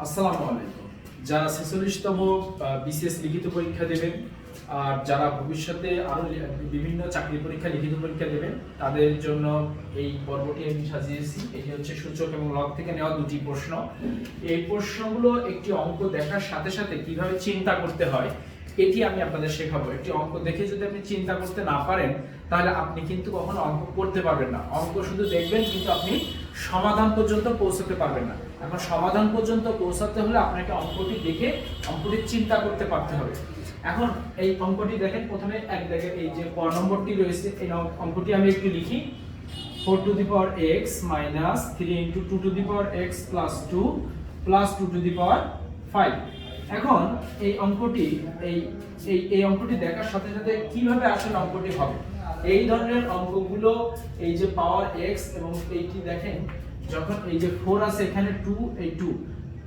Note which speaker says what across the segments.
Speaker 1: আসসালামু আলাইকুম। যারা ছেচল্লিশতম বিসিএস লিখিত পরীক্ষা দেবেন, আর যারা ভবিষ্যতে আরও বিভিন্ন চাকরি পরীক্ষা, লিখিত পরীক্ষা দেবেন, তাদের জন্য এই পর্বটি আমি সাজিয়েছি। এটি হচ্ছে সূচক এবং লগ থেকে নেওয়া দুটি প্রশ্ন। এই প্রশ্নগুলো একটি অঙ্ক দেখার সাথে সাথে কীভাবে চিন্তা করতে হয়, এটি আমি আপনাদের শেখাবো। একটি অঙ্ক দেখে যদি আপনি চিন্তা করতে না পারেন, তাহলে আপনি কিন্তু কখনো অঙ্ক করতে পারবেন না। অঙ্ক শুধু দেখবেন, কিন্তু আপনি সমাধান পর্যন্ত পৌঁছাতে পারবেন না। এখন সমাধান পর্যন্ত পৌঁছাতে হলে আপনাকে অঙ্কটি দেখে অঙ্কটি চিন্তা করতে পারতে হবে। এখন এই অঙ্কটি দেখেন, প্রথমে এক জায়গায় এই যে ক নম্বরটি রয়েছে, এই অঙ্কটি আমি একটু লিখি। Four two the power x minus three into two two the power x plus two plus two two the power five. এখন এই অঙ্কটি, এই এই এই অঙ্কটি দেখার সাথে সাথে কীভাবে আসলে অঙ্কটি হবে? এই ধরনের অঙ্কগুলো, এই যে পাওয়ার এক্স এবং এইটি দেখেন যখন এই যে ফোর আছে, এখানে টু এই টু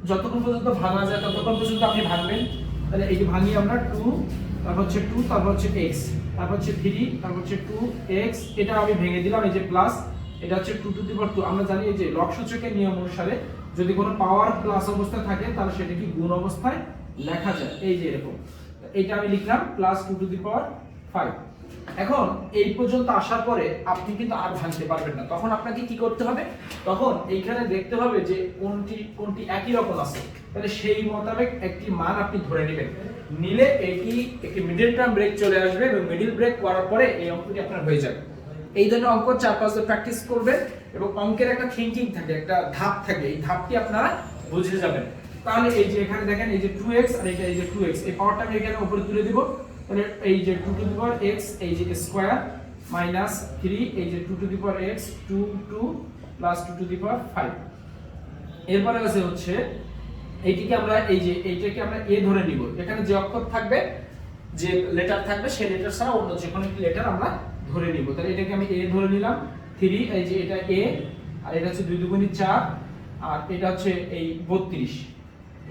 Speaker 1: যতক্ষণ পর্যন্ত ভাঙা যায়, ততক্ষণ পর্যন্ত আপনি ভাঙবেন। তাহলে এই যে ভাঙি আমরা টু তারপর হচ্ছে টু তারপর হচ্ছে এক্স তারপর হচ্ছে থ্রি তারপর হচ্ছে টু এক্স এটা আমি ভেঙে দিলাম, এই যে প্লাস এটা হচ্ছে two two the power two আমরা জানি যে লক সূচকের নিয়ম অনুসারে যদি কোনো পাওয়ার প্লাস অবস্থায় থাকে, তাহলে সেটা কি গুণ অবস্থায় লেখা যায়? এই যে এরকম। এটা আমি লিখলাম plus two two the power five এখন এই পর্যন্ত আসার পরে আপনি কিন্তু আর ভাঙতে পারবেন না। তখন আপনাকে কি করতে হবে? তখন এইখানে দেখতে হবে যে কোনটি কোনটি একই রকম আছে। তাহলে সেই মোতাবেক একটি মান আপনি ধরে নেবেন। নিলে এটি একটি মিডল টার্ম ব্রেক চলে আসবে এবং মিডিল ব্রেক করার পরে এই অঙ্কটি আপনার হয়ে যাবে। এই ধরনের অঙ্ক চার পাঁচ প্র্যাকটিস করবেন এবং অঙ্কের একটা থিঙ্কিং থাকে, একটা ধাপ থাকে। এই ধাপটি আপনারা বুঝে যাবেন। তাহলে এই যে এখানে দেখেন, এই যে টু এক্স আর এটা এই যে টু এক্স এই পাওয়ারটা আমি এখানে উপরে তুলে দিব। তাহলে এই যে 2 টু দি পাওয়ার x, এই যে স্কয়ার মাইনাস 3 এই যে 2 two the power x 2 2 plus 2 two the power 5 এরপরে আছে হচ্ছে, এইটিকে আমরা, এই যে এইটাকে আমরা a ধরে নিব। এখানে যে অক্ষর থাকবে, যে লেটার থাকবে, সেই লেটার ছাড়া অন্য যে কোনো একটি লেটার আমরা ধরে নিব। তাহলে এটাকে আমি a ধরে নিলাম। 3 এই যে এটা a, আর এটা হচ্ছে 2 দুগুণী 4 আর এটা হচ্ছে এই 32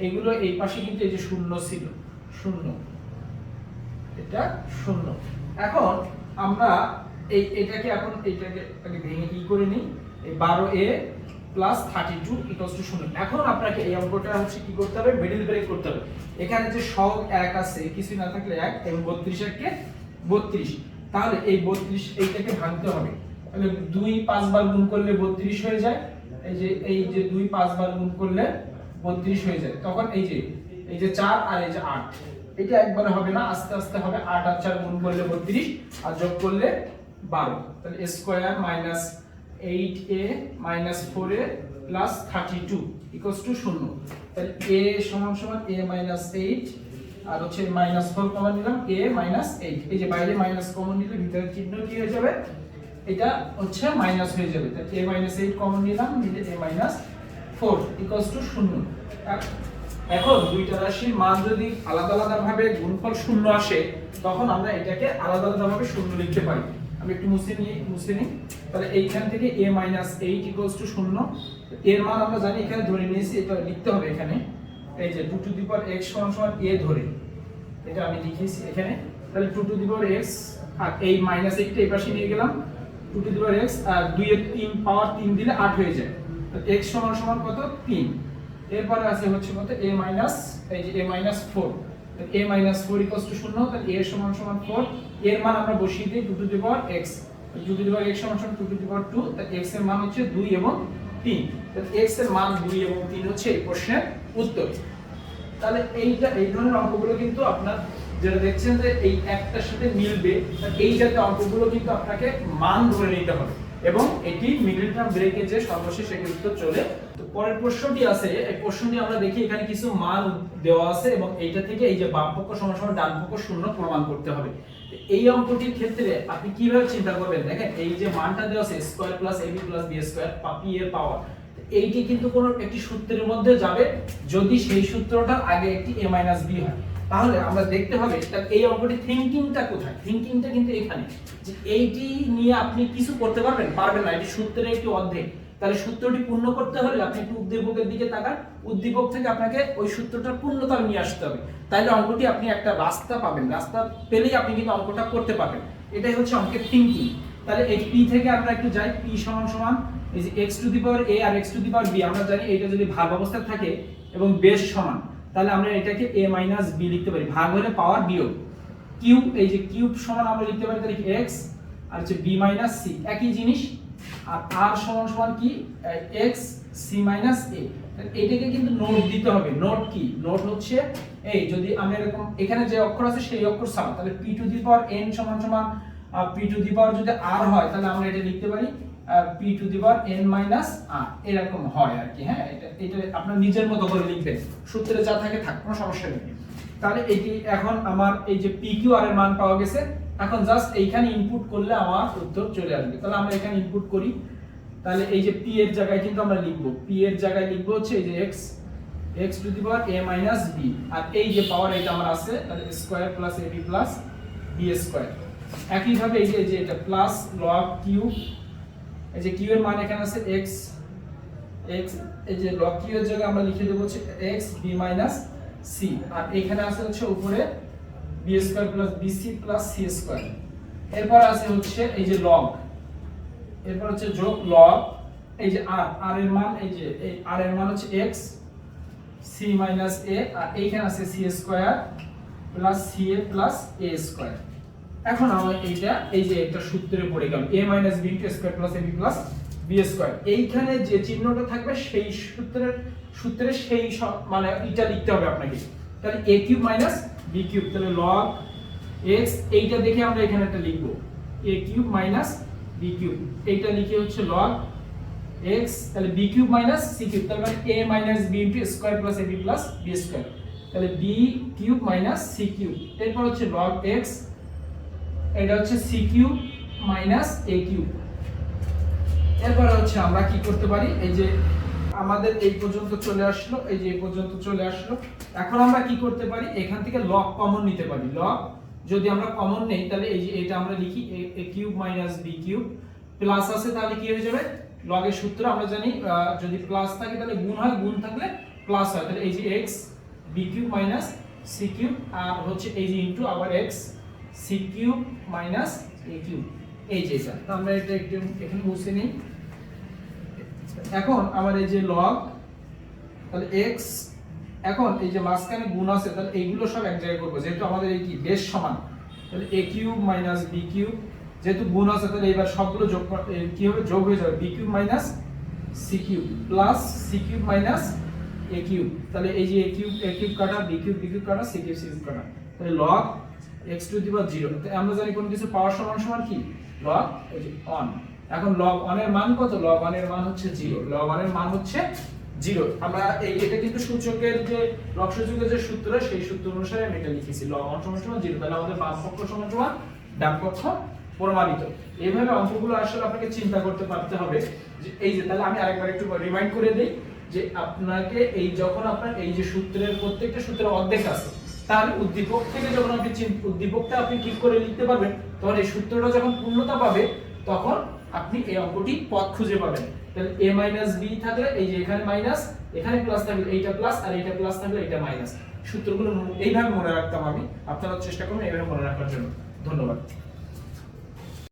Speaker 1: এগুলো এই পাশে কিন্তু এই যে শূন্য ছিল। শূন্য। এটা শূন্য। এখন আমরা এই এটাকে এখন এইটাকে আগে ভেঙে কি করে নিই? এই বারো a plus thirty two equals to শূন্য। এখন আপনাকে এই অঙ্কটা হচ্ছে কি করতে হবে? মিডিল ব্রেক করতে হবে। এখানে যে সব এক আছে, কিছুই না থাকলে এক এবং বত্রিশ একে বত্রিশ। তাহলে এই বত্রিশ এইটাকে ভাঙতে হবে। তাহলে দুই পাঁচবার গুণ করলে বত্রিশ হয়ে যায়। এই যে এই যে দুই পাঁচবার গুণ করলে বত্রিশ হয়ে যায়। তখন এই যে এই যে চার আর এই যে আট। এটা একবারে হবে না, আস্তে আস্তে হবে আট আর চার গুণ করলে বত্রিশ, আর যোগ করলে বারো। তাহলে square minus eight a minus four a plus thirty two equals to শূন্য। তাহলে এ সমান সমান এ মাইনাস এইট আর হচ্ছে মাইনাস ফোর কমন নিলাম এ মাইনাস এইট এই যে বাইরে মাইনাস কমন নিলে ভিতরে চিহ্ন কি হয়ে যাবে? এটা হচ্ছে মাইনাস হয়ে যাবে। তাহলে এ মাইনাস এইট কমন নিলাম, নিলে a minus four equals to শূন্য। এখন দুইটা রাশির মান যদি আলাদা আলাদা ভাবে গুণফল শূন্য আসে, তখন আমরা এটাকে আলাদা আলাদা ভাবে শূন্য লিখতে পারি। আমি একটু মুছে নিই মুছে নিই। তাহলে এইখান থেকে a minus eight equals to শূন্য। এর মান আমরা জানি এখানে ধরে নিয়েছি, এটা লিখতে হবে এখানে। এই যে two two the power x সমান সমান এ ধরে। এটা আমি লিখেছি এখানে। তাহলে two two the power x আর এই মাইনাস এইটটা এই পাশে নিয়ে গেলাম। Two two the power x আর দুই এর তিন পাওয়ার তিন দিলে আট হয়ে যায়। এক্স সমান সমান কত? তিন। এরপরে আছে হচ্ছে কত? A মাইনাস এই যে a minus four a minus four equals to শূন্য, তাহলে a সমান সমান ফোর এর মান আমরা বসিয়ে দিই two two the power x two two the power x সমান সমান two two the power two তাহলে x এর মান হচ্ছে দুই এবং তিন। তাহলে x এর মান দুই এবং তিন হচ্ছে এই প্রশ্নের উত্তর। তাহলে এইটা, এই ধরনের অঙ্কগুলো কিন্তু আপনার যেটা দেখছেন যে এই একটার সাথে মিলবে তা এই জাতীয় অঙ্কগুলো কিন্তু আপনাকে মান ধরে নিতে হবে। এবং এটি মিডল টার্ম ব্রেকে যে সর্বশেষ একটি উত্তর চলে পরের প্রশ্নটি আছে, এই প্রশ্নটি আমরা দেখি এখানে কিছু মান দেওয়া আছে এবং এইটা থেকে এই যে বাম পক্ষ সমান ডান পক্ষ শূন্য প্রমাণ করতে হবে। এই অঙ্কটির ক্ষেত্রে আপনি কীভাবে চিন্তা করবেন? দেখেন, এই যে মানটা দেওয়া আছে square plus a b plus b square p এর পাওয়ার এইটি কিন্তু কোনো একটি সূত্রের মধ্যে যাবে, যদি সেই সূত্রটার আগে একটি a মাইনাস বি হয়। তাহলে আমরা দেখতে হবে এই অঙ্কটি থিংকিংটা কোথায়? থিংকিংটা কিন্তু এখানে। যে এইটি নিয়ে আপনি কিছু করতে পারবেন? পারবেন না, এটি সূত্রের একটি অর্ধেক। তাহলে সূত্রটি পূর্ণ করতে হলে আপনি একটু উদ্দীপকের দিকে তাকান। উদ্দীপক থেকে আপনাকে ওই সূত্রটার পূর্ণতা নিয়ে আসতে হবে। তাহলে অঙ্কটি আপনি একটা রাস্তা পাবেন। রাস্তা পেলেই আপনি কিন্তু অঙ্কটা করতে পারবেন। এটাই হচ্ছে অঙ্কের থিংকিং তাহলে এই পি থেকে আমরা একটু যাই। পি সমান সমান এই যে x two the power a R x two the power b আমরা জানি এটা যদি ভাগ অবস্থায় থাকে এবং বেশ সমান, তাহলে আমরা এটাকে এ মাইনাস বি লিখতে পারি। ভাগ হলে পাওয়ার বিয়োগ। কিউব এই যে কিউব সমান আমরা লিখতে পারি, তাহলে এক্স আর হচ্ছে বি মাইনাস সি একই জিনিস আর আর সমান সমান কি? এক্স সি মাইনাস এ এটাকে কিন্তু নোট দিতে হবে। নোট কি? নোট হচ্ছে, এই যদি আমরা এরকম, এখানে যে অক্ষর আছে সেই অক্ষর সাম তাহলে p two the power n সমান সমান পি টু দি পাওয়ার যদি আর হয়, তাহলে আমরা এটা লিখতে পারি p two the power n minus r এরকম হয় আর কি হ্যাঁ? এটা এটা আপনার নিজের মতো করে লিখবেন সূত্রে যা থাকে থাক, কোনো সমস্যা নেই। তাহলে এটি এখন আমার এই যে পি কিউ আর এর মান পাওয়া গেছে এখন জাস্ট এইখানে ইনপুট করলে আমার উত্তর চলে আসবে। তাহলে আমরা এখানে ইনপুট করি। তাহলে এই যে পি এর জায়গায় কিন্তু আমরা লিখব। পি এর জায়গায় লিখব হচ্ছে এই যে x x two the power a minus b আর এই যে পাওয়ার এটা আমার আছে, তাহলে square plus a b plus b square একইভাবে এই যে যে এটা প্লাস লগ কিউ এই যে কিউ এর মান এখানে আছে এক্স এক্স এই যে লগ কিউ এর জায়গায় আমরা লিখে দেবো হচ্ছে এক্স বি মাইনাস সি আর এখানে আছে হচ্ছে উপরে b square plus b c plus c square এরপর আছে হচ্ছে এই যে লগ এরপর হচ্ছে যোগ লগ এই যে আর আর এর মান, এই যে, এই আর এর মান হচ্ছে x, c মাইনাস a, আর এইখানে আছে c square plus c a plus a square এখন আমরা এইটা, এই যে একটা সূত্রে পড়ে গেল a minus b into square plus ab plus b square এইখানে যে চিহ্নটা থাকবে, সেই সূত্রের সূত্রের সেই স- মানে এটা লিখতে হবে আপনাকে। তাহলে a cube minus b cube. তাহলে log x, এইটা দেখে আমরা এখানে একটা লিখব। a cube minus b cube. এইটা লিখে হচ্ছে log x, তাহলে b cube minus c cube. তার মানে a minus b into square plus ab plus b square তাহলে b cube minus c cube. এরপর হচ্ছে log x, এটা হচ্ছে c cube minus a cube. এরপর হচ্ছে আমরা কি করতে পারি? এই যে আমাদের এই পর্যন্ত চলে আসলো, এই যে এই পর্যন্ত চলে আসলো। এখন আমরা কি করতে পারি? এখান থেকে লগ কমন নিতে পারি। লগ যদি আমরা কমন নেই, তাহলে এই যে এটা আমরা লিখি a cube minus b cube plus আছে, তাহলে কি হয়ে যাবে? লগের সূত্র আমরা জানি যদি প্লাস থাকে, তাহলে গুণ হয়, গুণ থাকলে প্লাস হয়। তাহলে এই যে x b cube minus c cube আর হচ্ছে এই যে ইনটু আবার x c cube minus a cube এই যে এটা। তো আমরা এটা একটু এখানে মুছে নিই। এখন আমার এই যে লগ তাহলে এক্স এখন এই যে মাঝখানে গুণ আছে তাহলে এইগুলো সব এক জায়গায় করব যেহেতু আমাদের এই কি বেশ সমান। তাহলে a cube minus b cube যেহেতু গুণ আছে তাহলে এবার সবগুলো যোগ এ, কি হবে যোগ হয়ে যাবে? B cube minus c cube plus c cube minus a cube তাহলে এই যে এ কিউব a কিউব কাটা বি কিউব বি কিউব কাটা c কিউব c কিউব কাটা। তাহলে log x two the power 0 আমরা জানি কোনো কিছু পাওয়ার সমান সমান কি? যে 1 এখন 1 এর মান কত? 1 এর মান হচ্ছে 0 log 1 এর মান হচ্ছে 0 আমরা এই এটা কিন্তু সূচকের যে log সূচকের যে সূত্র, সেই সূত্র অনুসারে আমি এটা লিখেছি। log 1 সমান সমান 0 তাহলে আমাদের বাম পক্ষ সমান সমান ডান পক্ষ প্রমাণিত। এইভাবে অঙ্কগুলো আসলে আপনাকে চিন্তা করতে পারতে হবে যে এই যে, তাহলে আমি আরেকবার একটু রিমাইন্ড করে দেই যে আপনাকে এই যখন আপনার এই যে সূত্রের প্রত্যেকটা সূত্রের অর্ধেক আছে, তার উদ্দীপক থেকে যখন আপনি উদ্দীপকটা আপনি ঠিক করে লিখতে পারবেন, তখন এই সূত্রটা যখন পূর্ণতা পাবে, তখন আপনি এই অঙ্কটি পথ খুঁজে পাবেন। তাহলে a মাইনাস b থাকলে এই যে এখানে মাইনাস এখানে প্লাস থাকলে এইটা প্লাস আর এইটা প্লাস থাকলে এইটা মাইনাস সূত্রগুলো এইভাবে মনে রাখতাম আমি। আপনারা চেষ্টা করুন এইভাবে মনে রাখার জন্য। ধন্যবাদ।